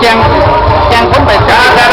แจงแจงคนไปจ้า